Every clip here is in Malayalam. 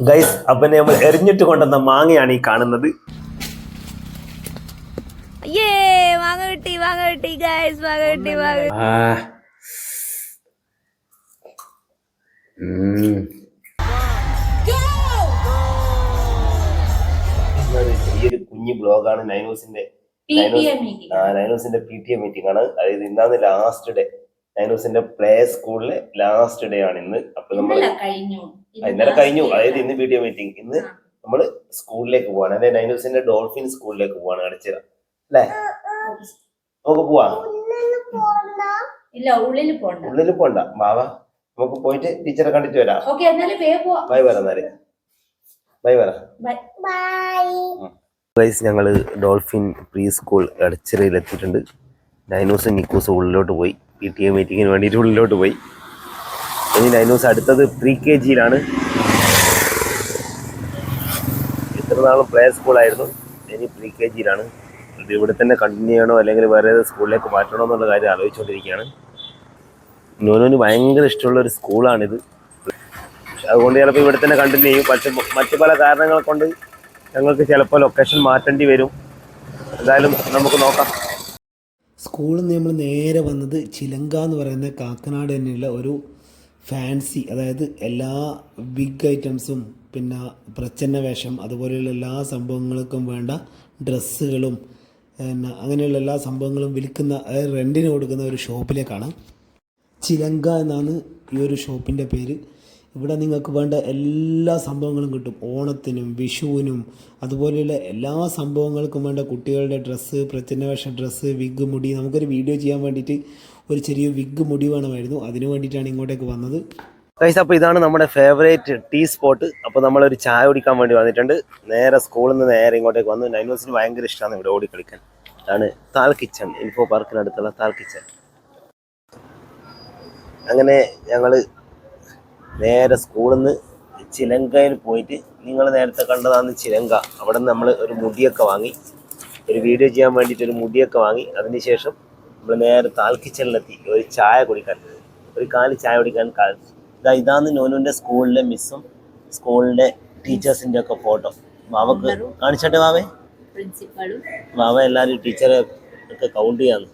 ഗൈസ് അപ്പൊ നമ്മൾ എറിഞ്ഞിട്ട് കൊണ്ടുവന്ന മാങ്ങയാണ് ഈ കാണുന്നത്. മാങ്ങ കിട്ടി മാങ്ങ കിട്ടി ഗൈസ് മാങ്ങ കിട്ടി മാങ്ങ ചെറിയൊരു കുഞ്ഞു ബ്ലോഗാണ് നൈനോസിന്റെ നൈനോസിന്റെ പി ടി എ മീറ്റിംഗ് ആണ്. അതായത് ഇന്നാണ് ലാസ്റ്റ് ഡേ നൈനൂസിന്റെ പ്ലേ സ്കൂളിലെ ലാസ്റ്റ് ഡേ ആണ് ഇന്ന്. അപ്പൊ നമ്മൾ കഴിഞ്ഞു. ഇന്നലെ കഴിഞ്ഞു. അതായത് ഇന്ന് വീഡിയോ മീറ്റിംഗ് ഇന്ന് നമ്മൾ സ്കൂളിലേക്ക് പോവാണ്. അതായത് നൈനൂസിന്റെ ഡോൾഫിൻ സ്കൂളിലേക്ക് പോവാണ് അടച്ചിറ അല്ലേ? നമുക്ക് പോവാ. ഇല്ല ഉള്ളിൽ പോണ്ട. ഉള്ളിൽ പോണ്ട. ബാവ നമുക്ക് പോയിട്ട് ടീച്ചറെ കണ്ടിട്ട് വരാം. ബൈ വരാം എന്നാൽ. ബൈ വരാം ഗൈസ് ഞങ്ങൾ ഡോൾഫിൻ പ്രീ സ്കൂൾ എടച്ചിറയിൽ എത്തിയിട്ടുണ്ട് നൈനൂസും നിക്കൂസും ഉള്ളിലോട്ട് പോയി. പി ടി എ മീറ്റിങ്ങിന് വേണ്ടിയിട്ട് ഉള്ളിലോട്ട് പോയി. ഇനി നൈനൂസ് അടുത്തത് പ്രീ കെ ജിയിലാണ് ഇത്ര നാളും പ്ലേ സ്കൂളായിരുന്നു ഇനി പ്രീ കെ ജിയിലാണ് ഇത് ഇവിടെ തന്നെ കണ്ടിന്യൂ ചെയ്യണോ അല്ലെങ്കിൽ വേറെ ഏത് സ്കൂളിലേക്ക് മാറ്റണോ എന്നുള്ള കാര്യം ആലോചിച്ചുകൊണ്ടിരിക്കുകയാണ്. നോനോന് ഭയങ്കര ഇഷ്ടമുള്ള ഒരു സ്കൂളാണിത് അതുകൊണ്ട് ചിലപ്പോൾ ഇവിടെ തന്നെ കണ്ടിന്യൂ ചെയ്യും. പക്ഷെ മറ്റു പല കാരണങ്ങൾ കൊണ്ട് ഞങ്ങൾക്ക് ചിലപ്പോൾ ലൊക്കേഷൻ മാറ്റേണ്ടി വരും. എന്തായാലും നമുക്ക് നോക്കാം. സ്കൂളിൽ നിന്ന് നമ്മൾ നേരെ വന്നത് ചിലങ്ക എന്ന് പറയുന്ന കാക്കനാട് തന്നെയുള്ള ഒരു ഫാൻസി അതായത് എല്ലാ ബിഗ് ഐറ്റംസും പിന്നെ പ്രച്ഛന്ന വേഷം അതുപോലെയുള്ള എല്ലാ സംഭവങ്ങൾക്കും വേണ്ട ഡ്രസ്സുകളും പിന്നെ അങ്ങനെയുള്ള എല്ലാ സംഭവങ്ങളും വിൽക്കുന്ന അതായത് റെന്റിന് കൊടുക്കുന്ന ഒരു ഷോപ്പിലേക്കാണ് ചിലങ്ക എന്നാണ് ഈ ഒരു ഷോപ്പിന്റെ പേര്. ഇവിടെ നിങ്ങൾക്ക് വേണ്ട എല്ലാ സംഭവങ്ങളും കിട്ടും. ഓണത്തിനും വിഷുവിനും അതുപോലെയുള്ള എല്ലാ സംഭവങ്ങൾക്കും വേണ്ട കുട്ടികളുടെ ഡ്രസ്സ് പ്രത്യന്നവേഷ ഡ്രസ്സ് വിഗ് മുടി. നമുക്കൊരു വീഡിയോ ചെയ്യാൻ വേണ്ടിയിട്ട് ഒരു ചെറിയ വിഗ് മുടി വേണമായിരുന്നു. അതിന് വേണ്ടിയിട്ടാണ് ഇങ്ങോട്ടേക്ക് വന്നത്. ഗൈസ് അപ്പോൾ ഇതാണ് നമ്മുടെ ഫേവറേറ്റ് ടീ സ്പോട്ട് അപ്പോൾ നമ്മളൊരു ചായ കുടിക്കാൻ വേണ്ടി വന്നിട്ടുണ്ട്. നേരെ സ്കൂളിൽ നിന്ന് നേരെ ഇങ്ങോട്ടേക്ക് വന്നു. നൈനോസിന് ഭയങ്കര ഇഷ്ടമാണ് ഇവിടെ ഓടിക്കളിക്കാൻ അതാണ് താൽ കിച്ചൺ. ഇൻഫോ പാർക്കിനടുത്തുള്ള താൽ കിച്ചൺ. അങ്ങനെ ഞങ്ങൾ നേരെ സ്കൂളിൽ നിന്ന് ചിലങ്കയിൽ പോയിട്ട് നിങ്ങൾ നേരത്തെ കണ്ടതാണ് ചിലങ്ക. അവിടെ നിന്ന് നമ്മൾ ഒരു മുടിയൊക്കെ വാങ്ങി ഒരു വീഡിയോ ചെയ്യാൻ വേണ്ടിയിട്ട് ഒരു മുടിയൊക്കെ വാങ്ങി അതിനുശേഷം നമ്മൾ നേരെ താൽക്കിച്ചലിലെത്തി ഒരു ചായ കുടിക്കാൻ. ഒരു കാലി ചായ കുടിക്കാൻ കാ ഇതാ ഇതാണ് നോനുവിന്റെ സ്കൂളിലെ മിസ്സും സ്കൂളിന്റെ ടീച്ചേഴ്സിന്റെ ഒക്കെ ഫോട്ടോ. വാവക്ക് കാണിച്ചട്ടെ വാവേ മാവ വാവ എല്ലാവരും ടീച്ചറെ ഒക്കെ കൗണ്ട് ചെയ്യാന്ന്.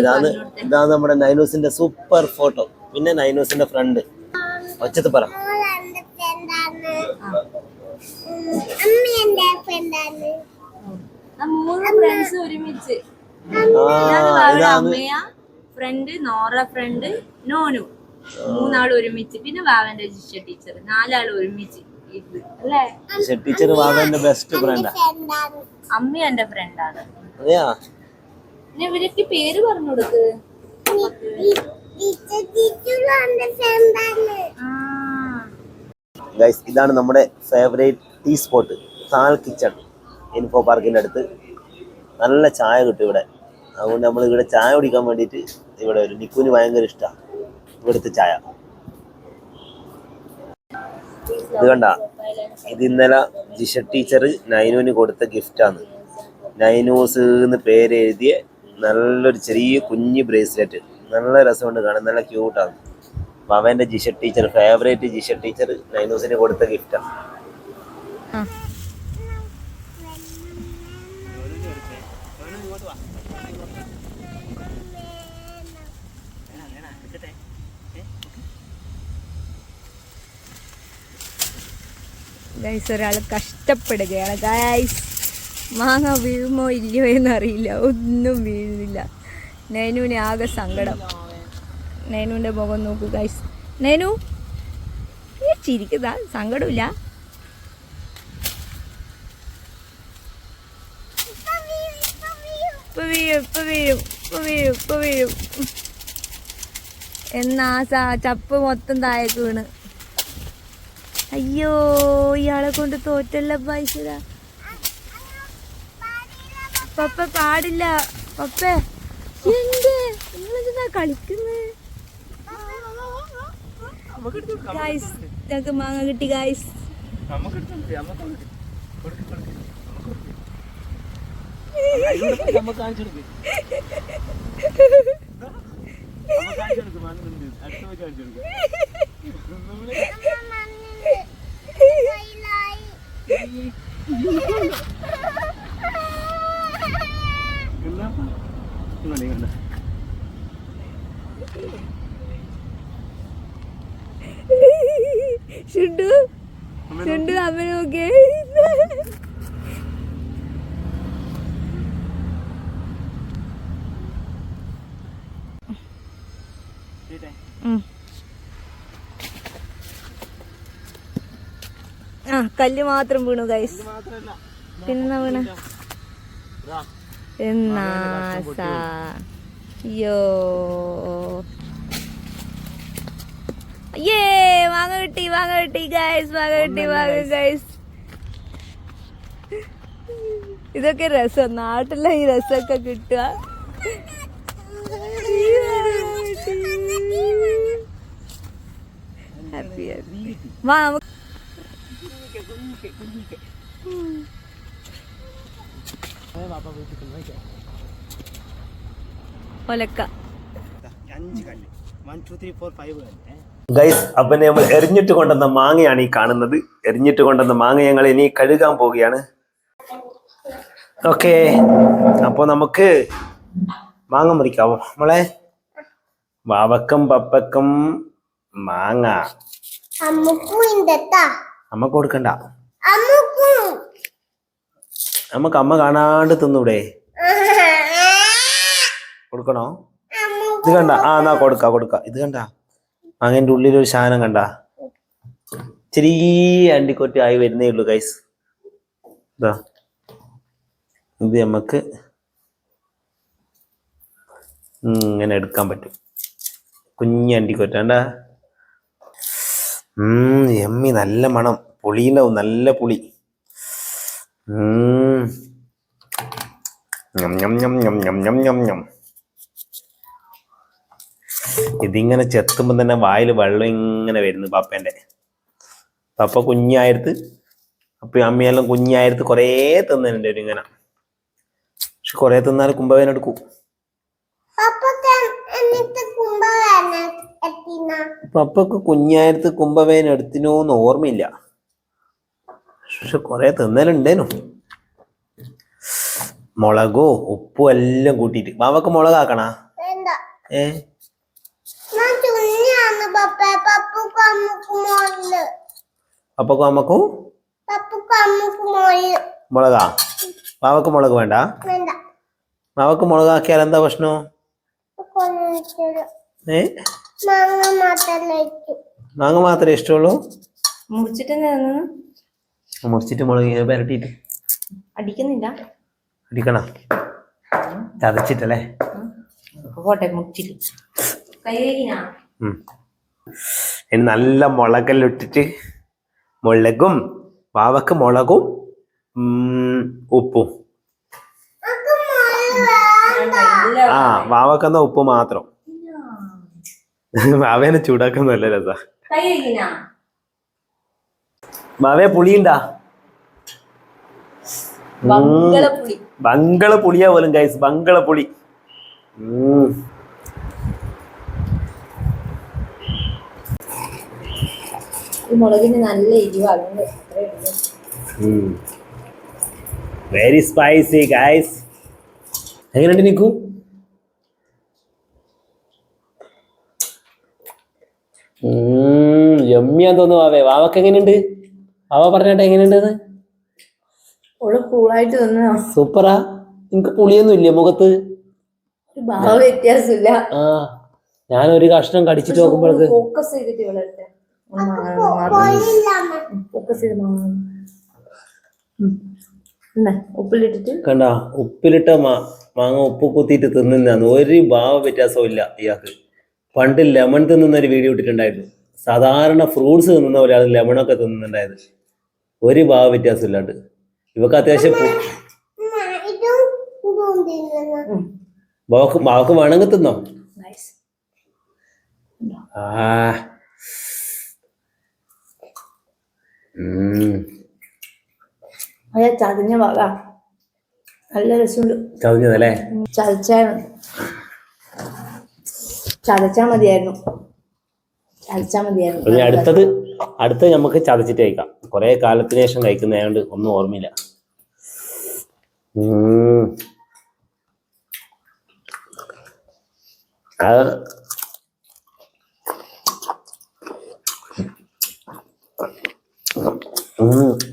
ഇതാണ് ഇതാണ് നമ്മുടെ നൈനൂസിന്റെ സൂപ്പർ ഫോട്ടോ. പിന്നെ നൈനൂസിന്റെ ഫ്രണ്ട്. ഒച്ചത്ത് പറ. ആ മൂന്ന് ഫ്രണ്ട്സ് ഒരുമിച്ച്. അമ്മയ ഫ്രണ്ട് നോറ ഫ്രണ്ട് നോനു. മൂന്നാൾ ഒരുമിച്ച്. പിന്നെ വാവന്റെ ജിഷ ടീച്ചർ നാലാൾ ഒരുമിച്ച് അല്ലേ? ടീച്ചർ വാവന്റെ ബെസ്റ്റ് ഫ്രണ്ടാ അമ്മ എന്റെ ഫ്രണ്ടാണ് ഇവരൊക്കെ പേര് പറഞ്ഞു കൊടുക്ക് ഗൈസ് ഇതാണ് നമ്മുടെ ഫേവറേറ്റ് ടീ സ്പോട്ട് താൽ കിച്ചൺ ഇൻഫോ പാർക്കിന്റെ അടുത്ത്. നല്ല ചായ കിട്ടും ഇവിടെ. അതുകൊണ്ട് നമ്മൾ ഇവിടെ ചായ കുടിക്കാൻ വേണ്ടിയിട്ട് ഇവിടെ ഒരു നിക്കുവിന് ഭയങ്കര ഇഷ്ടമാണ് ഇവിടുത്തെ ചായ. ഇത് കണ്ട? ഇത് ഇന്നലെ ജിഷ ടീച്ചർ നൈനുവിന് കൊടുത്ത ഗിഫ്റ്റാണ് നൈനൂസ് എന്ന് പേരെഴുതിയ നല്ലൊരു ചെറിയ കുഞ്ഞ് ബ്രേസ്ലെറ്റ് നല്ല രസമുണ്ട് കാണാൻ. നല്ല ക്യൂട്ടാണ് അവന്റെ Jisha teacher favourite Jisha teacher നൈനൂസിന് കൊടുത്ത ഗിഫ്റ്റാണ് ഗൈസ് ഒരാൾ കഷ്ടപ്പെടുകയാണ്. ഗൈസ് മാങ്ങ വീഴുമോ ഇല്ലയോ എന്നറിയില്ല. ഒന്നും വീഴുന്നില്ല. നൈനുവിന് ആകെ സങ്കടം. നൈനുവിന്റെ മുഖം നോക്കൂ ഗൈസ് നൈനു ചിരിക്കുന്ന സങ്കടമില്ല. എന്നാ സാ ചപ്പ് മൊത്തം താഴേക്ക് വീണ്. അയ്യോ ഇയാളെ കൊണ്ട് തോറ്റല്ല പൈസ. പപ്പ പാടില്ല. പപ്പ. കളിക്കുന്നത് മാങ്ങ കിട്ടി ഗായ്സ് ഷുണ്ടു ആ കല്ല് മാത്രം വീണു ഗൈസ് പിന്നെ വീണ. എന്നാ അയ്യോ. അയ്യേ വാങ്ങ കിട്ടി വാങ്ങ കിട്ടി ഗൈസ് വാങ്ങ കിട്ടി വാങ്ങ ഗൈസ് ഇതൊക്കെ രസം നാട്ടിലെ ഈ രസമൊക്കെ കിട്ടുക. ഹാപ്പി ഹാപ്പി വാ നമുക്ക് ഒലക്ക. അഞ്ച് കല്ല് one two three four five കല്ല് ഗൈസ് അപ്പൊ നമ്മൾ എറിഞ്ഞിട്ട് കൊണ്ടുവന്ന മാങ്ങയാണ് ഈ കാണുന്നത്. എറിഞ്ഞിട്ട് കൊണ്ടുവന്ന മാങ്ങ ഞങ്ങൾ ഇനി കഴുകാൻ പോവുകയാണ്. ഓക്കെ അപ്പൊ നമുക്ക് മാങ്ങ മുറിക്കാവോ? നമ്മളെ വാവക്കം പപ്പക്കം മാങ്ങ. അമ്മ കൊടുക്കണ്ട നമുക്ക് അമ്മ കാണാണ്ട് തിന്നൂടെ? കൊടുക്കണോ? ഇത് കണ്ട. ആ എന്നാ കൊടുക്ക കൊടുക്ക. ഇത് കണ്ട. അങ്ങനെ ഉള്ളിൽ ഒരു സാധനം കണ്ട. ചെറിയ അണ്ടിക്കൊട്ടി ആയി വരുന്നേ ഉള്ളൂ കൈസ് ഇതാ ഇത് നമുക്ക് ഇങ്ങനെ എടുക്കാൻ പറ്റും. കുഞ്ഞ് അണ്ടിക്കൊറ്റ. കണ്ടാ? എമ്മി നല്ല മണം. പുളിയുണ്ടാവും നല്ല പുളി. ഇതിങ്ങനെ ചെത്തുമ്പോൾ തന്നെ വായിൽ വെള്ളം ഇങ്ങനെ വരുന്നു പാപ്പേന്റെ പപ്പ കുഞ്ഞായടുത്ത് അപ്പൊ അമ്മയെല്ലാം കുഞ്ഞായടുത്ത് കുറേ തിന്നുന്നുണ്ട് ഇങ്ങനെ പക്ഷെ കുറേ തിന്നാൽ കുംഭവേന എടുക്കും പപ്പക്ക് എന്നിട്ട് കുംഭകർണ എത്തിന പപ്പക്ക് കുഞ്ഞായിരത്ത് കുംഭവേന എടുത്തിനോന്ന് ഓർമ്മയില്ല. പക്ഷെ കുറെ തിന്നലുണ്ടേനു. മുളകോ ഉപ്പും എല്ലാം കൂട്ടിയിട്ട്. ബാബക്ക് മുളകാക്കണ ഏ? പപ്പക്കും അമ്മുക്ക് മുളകാ? ബാവക്ക് മുളക് വേണ്ട? ബാവക്ക് മുളകാക്കിയാൽ എന്താ പ്രശ്നം? കൊണ്ടുവച്ചത് ഏ? മാങ്ങ മാത്രമേ ഇഷ്ടമുള്ളൂ? മുറിച്ചിട്ട് മുറിച്ചിട്ട് മുളക് പരട്ടിട്ട് അടിക്കുന്നില്ല. അടിക്കണ? ചതച്ചിട്ടല്ലേ? പോട്ടെ മുറിച്ചിട്ട്. ഇനി നല്ല മുളകെല്ലാം ഇട്ടിട്ട് മുളകും പാവക്ക് മുളകും ഉപ്പും. ആ വാവക്കെന്ന ഉപ്പ് മാത്രം. മാവേനെ ചൂടാക്കുന്ന നല്ല രസാ. മാവേ പുളിയുണ്ടാ? ബംഗള പുളിയാ പോലും ഗൈസ് ബംഗള പുളി വെരി സ്പൈസി ഗൈസ് എങ്ങനെയുണ്ട് നിൽക്കൂ യമ്മിയാന്ന് തോന്നുന്നു വാവേ വാവക്ക് എങ്ങനെയുണ്ട്? വാവ പറഞ്ഞാട്ടെ എങ്ങനെയുണ്ട് ഓൾ കൂളായിട്ട് തന്നോ സൂപ്പറാ നിനക്ക് പുളിയൊന്നും ഇല്ലേ മുഖത്ത്? ഭാവ വ്യത്യാസമില്ല. ആ ഞാൻ ഒരു കഷ്ണം കടിച്ചിട്ട് നോക്കുമ്പോഴേക്ക് ഫോക്കസ് ചെയ്തിട്ട് ഇവളെടുത്തെ ഫോക്കസ് ചെയ്ത് ഉപ്പിലിട്ടിട്ട് കണ്ട ഉപ്പിലിട്ട മാങ്ങ ഉപ്പ് കുത്തിയിട്ട് തിന്നുന്ന ഒരു ഭാവ വ്യത്യാസവും ഇല്ല ഇയാൾക്ക്. പണ്ട് ലെമൺ തിന്നുന്ന ഒരു വീഡിയോ ഇട്ടിട്ടുണ്ടായിരുന്നു. സാധാരണ ഫ്രൂട്ട്സ് തിന്നുന്ന ഒരാൾ ലെമണൊക്കെ തിന്നുന്നുണ്ടായത്. ഒരു ഭാവ വ്യത്യാസം ഇല്ലാണ്ട് ഇവക്ക് അത്യാവശ്യം ബാവക്ക് ബാവക്ക് വേണമെങ്കിൽ തിന്നോ? നൈസ് ആ. ഉം. അതെ ചതഞ്ഞ ഭാഗ നല്ല രസമുണ്ട്. ചതഞ്ഞതല്ലേ? ചതച്ചാ ചതച്ചാ മതിയായിരുന്നു. ചതച്ചാ മതിയായിരുന്നു. ഇനി അടുത്തത് അടുത്തത് നമുക്ക് ചതച്ചിട്ട് കഴിക്കാം. കുറെ കാലത്തിന് ശേഷം കഴിക്കുന്നതായോണ്ട് ഒന്നും ഓർമ്മയില്ല. ഉം. അത്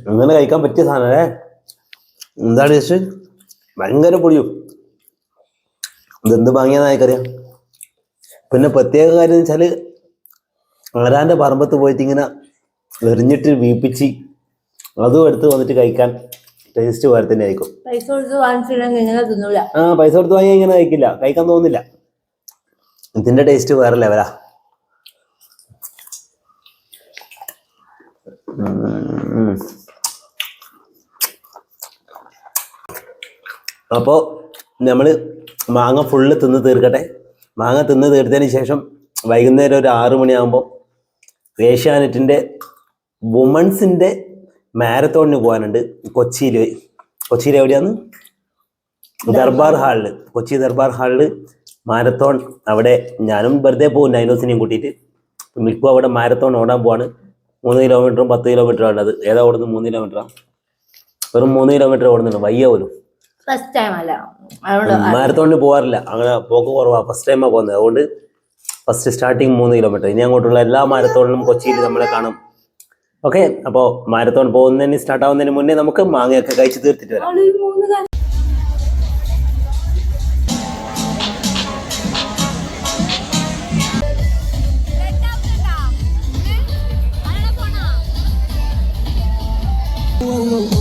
അങ്ങനെ കഴിക്കാൻ പറ്റിയ സാധനം അല്ലേ എന്താണ് ജസ്റ്റ് ഭയങ്കര പൊടിയും. ഇതെന്ത് വാങ്ങിയെന്ന് എനിക്കറിയാം. പിന്നെ പ്രത്യേക കാര്യം എന്ന് വെച്ചാൽ ആരാന്റെ പറമ്പത്ത് പോയിട്ട് ഇങ്ങനെ എറിഞ്ഞിട്ട് വീപ്പിച്ച് അതും എടുത്ത് വന്നിട്ട് കഴിക്കാൻ ടേസ്റ്റ് വേറെ തന്നെ ആയിരിക്കും. പൈസ കൊടുത്ത് വാങ്ങിച്ചില്ലെങ്കിൽ ഇങ്ങനെ തിന്നൂല. ആ പൈസ കൊടുത്ത് വാങ്ങിയാൽ ഇങ്ങനെ കഴിക്കില്ല. കഴിക്കാൻ തോന്നുന്നില്ല ഇതിന്റെ ടേസ്റ്റ് വേറെ ലെവലാ അപ്പോൾ നമ്മൾ നമ്മൾ മാങ്ങ ഫുള്ള് തിന്ന് തീർക്കട്ടെ. മാങ്ങ തിന്ന് തീർത്തതിന് ശേഷം വൈകുന്നേരം ഒരു ആറു മണിയാകുമ്പോൾ ഏഷ്യാനെറ്റിന്റെ വുമൺസിന്റെ മാരത്തോണിന് പോകാനുണ്ട്. കൊച്ചിയിൽ കൊച്ചിയിൽ എവിടെയാന്ന് ദർബാർ ഹാളിൽ കൊച്ചി ദർബാർ ഹാളിൽ മാരത്തോൺ അവിടെ ഞാനും വെറുതെ പോകും നൈനോസിനെയും കൂട്ടിയിട്ട്. മിക്കും അവിടെ മാരത്തോൺ ഓടാൻ പോവാണ്. മൂന്ന് കിലോമീറ്ററും പത്ത് കിലോമീറ്ററും ഉള്ളത് ഏതാ ഓടുന്നത്? മൂന്ന് കിലോമീറ്ററാണ് വെറും മൂന്ന് കിലോമീറ്റർ ഓടുന്നുണ്ട്. വയ്യ പോലും. ഫസ്റ്റ് ടൈം അല്ല. മാരത്തോണിന് പോകാറില്ല അങ്ങനെ പോക്ക് കുറവാ. ഫസ്റ്റ് ടൈമാ പോകുന്നത്. അതുകൊണ്ട് ഫസ്റ്റ് സ്റ്റാർട്ടിങ് മൂന്ന് കിലോമീറ്റർ ഇനി അങ്ങോട്ടുള്ള എല്ലാ മാരത്തോണിലും കൊച്ചിയിൽ നമ്മളെ കാണും. ഓക്കെ അപ്പോൾ മാരത്തോൺ പോകുന്നതിന് സ്റ്റാർട്ട് ആവുന്നതിന് മുന്നേ നമുക്ക് മാങ്ങയൊക്കെ കഴിച്ചു തീർത്തിട്ട് വരാം. Oh, oh, മൂന്ന്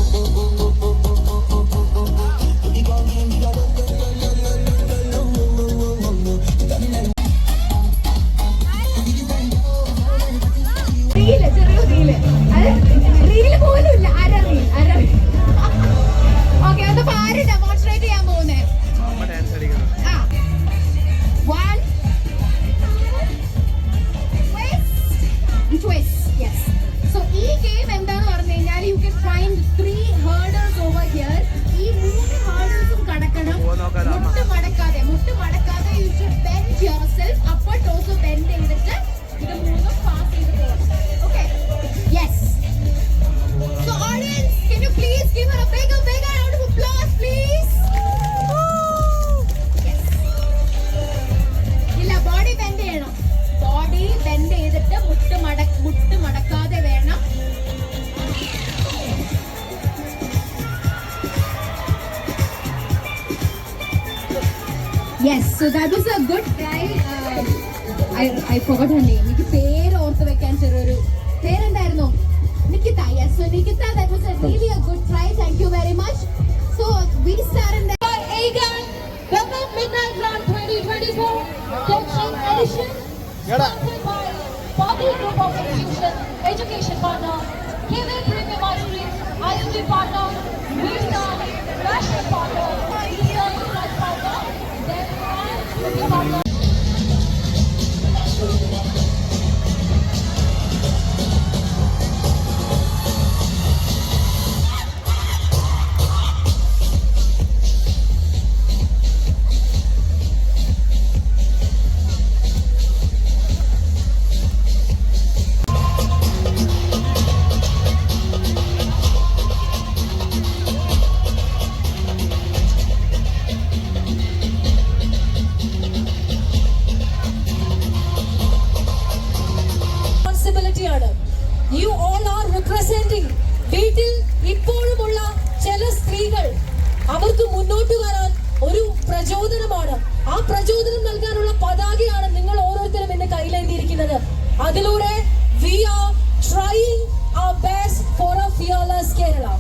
I I Phogat her name എനിക്ക് പേര് ഓർത്ത് വെക്കാൻ ചെറിയൊരു പേരെന്തായിരുന്നു Nikita yes so Nikita that was a really a good try thank you very much so we star in Aegon Velvet Midnight Run 2024 coaching edition sponsored by Bobby Group of Institution Education Partner KV Premium Ice Cream ISB Partner Vista Fashion Partner Eastern Plus Partner then Beauty Partner Representing വീട്ടിൽ ഇപ്പോഴുമുള്ള ചില സ്ത്രീകൾ അവർക്ക് മുന്നോട്ട് വരാൻ ഒരു പ്രചോദനമാണ് ആ പ്രചോദനം നൽകാനുള്ള പതാകയാണ് നിങ്ങൾ ഓരോരുത്തരും എന്റെ കയ്യിലേന്തിയിരിക്കുന്നത് അതിലൂടെ we are trying our best for a fearless Kerala.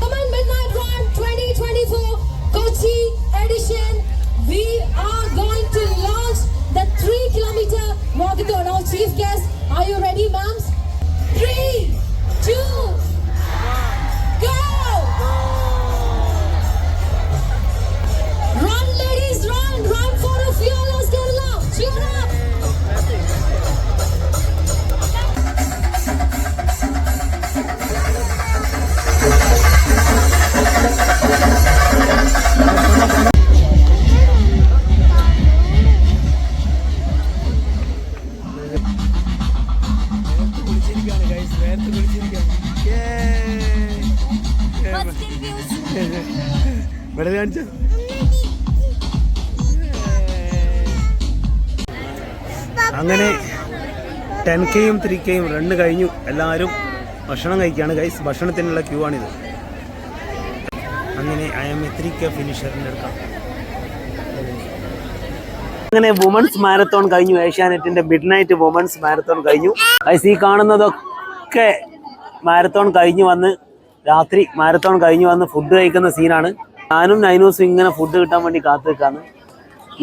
Common Midnight Run 2024 Kochi edition. We are going ten കെയും ത്രീ കെയും റണ്ണ് കഴിഞ്ഞു. എല്ലാവരും ഭക്ഷണം കഴിക്കുകയാണ്. ഗൈസ് ഭക്ഷണത്തിനുള്ള ക്യൂ ആണിത്. അങ്ങനെ ഐ എം ത്രീ കെ ഫിനിഷറിന്റെ എടുക്കാം അങ്ങനെ വുമൺസ് മാരത്തോൺ കഴിഞ്ഞു. ഏഷ്യാനെറ്റിന്റെ മിഡ് നൈറ്റ് വുമൺസ് മാരത്തോൺ കഴിഞ്ഞു. ഗൈസ് ഈ കാണുന്നതൊക്കെ മാരത്തോൺ കഴിഞ്ഞു വന്ന് രാത്രി മാരത്തോൺ കഴിഞ്ഞു വന്ന് ഫുഡ് കഴിക്കുന്ന സീനാണ് ഞാനും നൈനൂസും ഇങ്ങനെ ഫുഡ് കിട്ടാൻ വേണ്ടി കാത്തു നിൽക്കാന്ന്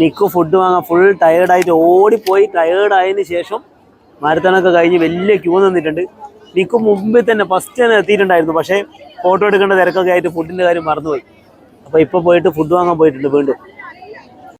നിക്കു ഫുഡ് വാങ്ങാൻ ഫുൾ ടയേർഡായിട്ട് ഓടിപ്പോയി. ടയേർഡായതിനു ശേഷം മാരത്തോണൊക്കെ കഴിഞ്ഞ് വലിയ ക്യൂ നിന്നിട്ടുണ്ട്. നിൽക്കും മുമ്പിൽ തന്നെ ഫസ്റ്റ് തന്നെ എത്തിയിട്ടുണ്ടായിരുന്നു. പക്ഷേ ഫോട്ടോ എടുക്കേണ്ട തിരക്കൊക്കെ ആയിട്ട് ഫുഡിന്റെ കാര്യം മറന്നുപോയി. അപ്പോൾ ഇപ്പോൾ പോയിട്ട് ഫുഡ് വാങ്ങാൻ പോയിട്ടുണ്ട് വീണ്ടും.